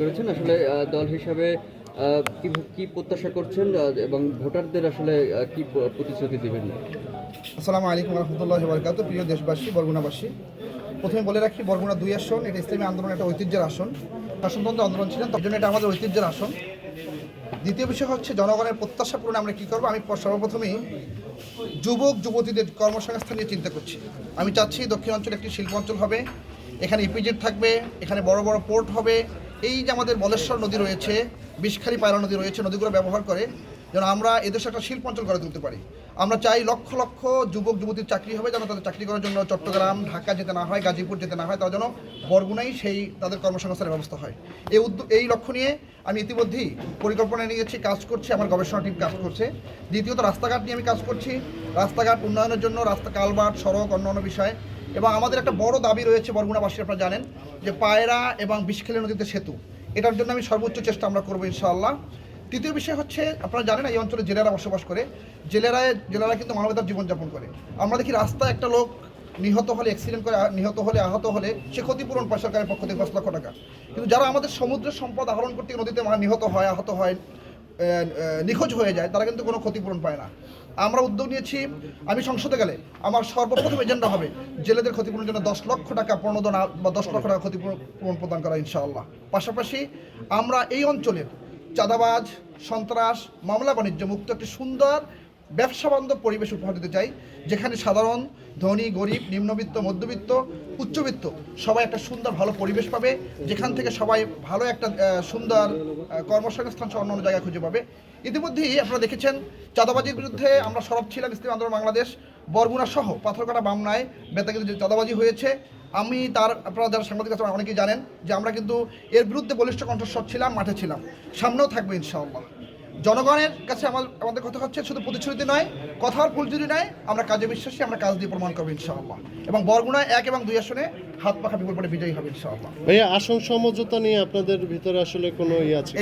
করেছেন? আসলে দল হিসাবে কি প্রত্যাশা করছেন এবং ভোটারদের আসলে কি প্রতিশ্রুতি দেবেন? আসসালামু আলাইকুম রহমতুল্লাহ বরকাত প্রিয় দেশবাসী, বরগুনাবাসী। প্রথমে বলে রাখি, বরগুনা দুই আসন, এটা ইসলামী আন্দোলন একটা ঐতিহ্যের আসন। শাসনতন্ত্র আন্দোলন ছিলেন তার জন্য এটা আমাদের ঐতিহ্যের আসন। দ্বিতীয় বিষয় হচ্ছে, জনগণের প্রত্যাশা পূরণে আমরা কী করব? আমি সর্বপ্রথমেই যুবক, যুবতীদের কর্মসংস্থান নিয়ে চিন্তা করছি। আমি চাচ্ছি দক্ষিণ অঞ্চলে একটি শিল্প অঞ্চল হবে, এখানে ইপিজেড থাকবে, এখানে বড় বড় পোর্ট হবে এই যে আমাদের বলেশ্বর নদী রয়েছে, বিষখালী পায়রা নদী রয়েছে, নদীগুলো ব্যবহার করে, যেন আমরা এদেশে একটা শিল্প অঞ্চল গড়ে তুলতে পারি। আমরা চাই লক্ষ লক্ষ যুবক যুবতীর চাকরি হবে, যেন তাদের চাকরি করার জন্য চট্টগ্রাম, ঢাকা যেতে না হয়, গাজীপুর যেতে না হয়, তার জন্য বরগুনাই সেই তাদের কর্মসংস্থানের ব্যবস্থা হয়। এই উদ্যোগ এই লক্ষ্য নিয়ে আমি ইতিমধ্যেই পরিকল্পনা নিয়েছি, কাজ করছি, আমার গবেষণা টিম কাজ করছে। দ্বিতীয়ত রাস্তাঘাট নিয়ে আমি কাজ করছি। রাস্তাঘাট উন্নয়নের জন্য রাস্তা, কালবাট, সড়ক, অন্যান্য বিষয় এবং আমাদের একটা বড় দাবি রয়েছে বরগুনাবাসী আপনারা জানেন, যে পায়রা এবং বিষখেলে নদীতে সেতু। এটার জন্য আমি সর্বোচ্চ চেষ্টা আমরা করব ইনশাআল্লাহ। তৃতীয় বিষয় হচ্ছে, আপনারা জানেন এই অঞ্চলে জেলেরা বসবাস করে। জেলেরায় জেলেরা কিন্তু মানবতার জীবনযাপন করে। আমরা দেখি রাস্তায় একটা লোক নিহত হলে অ্যাক্সিডেন্ট করে, নিহত হলে, আহত হলে সে ক্ষতিপূরণ পায় সরকারের পক্ষ থেকে দশ লক্ষ টাকা। কিন্তু যারা আমাদের সমুদ্রের সম্পদ আহরণ করতে নদীতে নিহত হয়, আহত হয় নিখোঁজ হয়ে যায়, তারা কিন্তু কোনো ক্ষতিপূরণ পায় না। আমরা উদ্যোগ নিয়েছি, আমি সংসদে গেলে আমার সর্বপ্রথম এজেন্ডা হবে জেলেদের ক্ষতিপূরণের জন্য দশ লক্ষ টাকা প্রণোদনা বা দশ লক্ষ টাকা ক্ষতিপূরণ প্রদান করা, ইনশাআল্লাহ। পাশাপাশি আমরা এই অঞ্চলের চাঁদাবাজ, সন্ত্রাস, মামলা বাণিজ্য মুক্ত একটি সুন্দর ব্যবসা বান্ধব পরিবেশ উপহার দিতে চাই, যেখানে সাধারণ ধনী, গরিব, নিম্নবিত্ত, মধ্যবিত্ত, উচ্চবিত্ত, সবাই একটা সুন্দর, ভালো পরিবেশ পাবে। যেখান থেকে সবাই ভালো একটা সুন্দর কর্মসংস্থান সহ অন্য অন্য জায়গায় খুঁজে পাবে। ইতিমধ্যেই আপনারা দেখেছেন, চাঁদাবাজির বিরুদ্ধে আমরা সরব ছিলাম ইসলাম আন্দোলন বাংলাদেশ, বরগুনা সহ পাথরকাটা বামনায় বেতাগিতে যে চাঁদাবাজি হয়েছে। আমি তার, আপনারা যারা সাংবাদিক আছেন, অনেকেই জানেন যে আমরা কিন্তু এর বিরুদ্ধে বলিষ্ঠ কণ্ঠস্বর ছিলাম, মাঠে ছিলাম। সামনেও থাকবে ইনশাআল্লাহ। জনগণের কাছে আমার আমাদের কথা হচ্ছে শুধু প্রতিশ্রুতি নয়, কথার ফুলজুরি নয়, আমরা কাজে বিশ্বাসী, আমরা কাজ দিয়ে প্রমাণ করব ইনশাআল্লাহ। এবং বরগুনায় এক এবং দুই আসনে হাত পাখা বিপুল বিজয়ী হবে ইনশাআল্লাহ। ভাইয়া, আসন সমঝোতা নিয়ে আপনাদের ভিতরে আসলে কোনো ইয়ে আছে?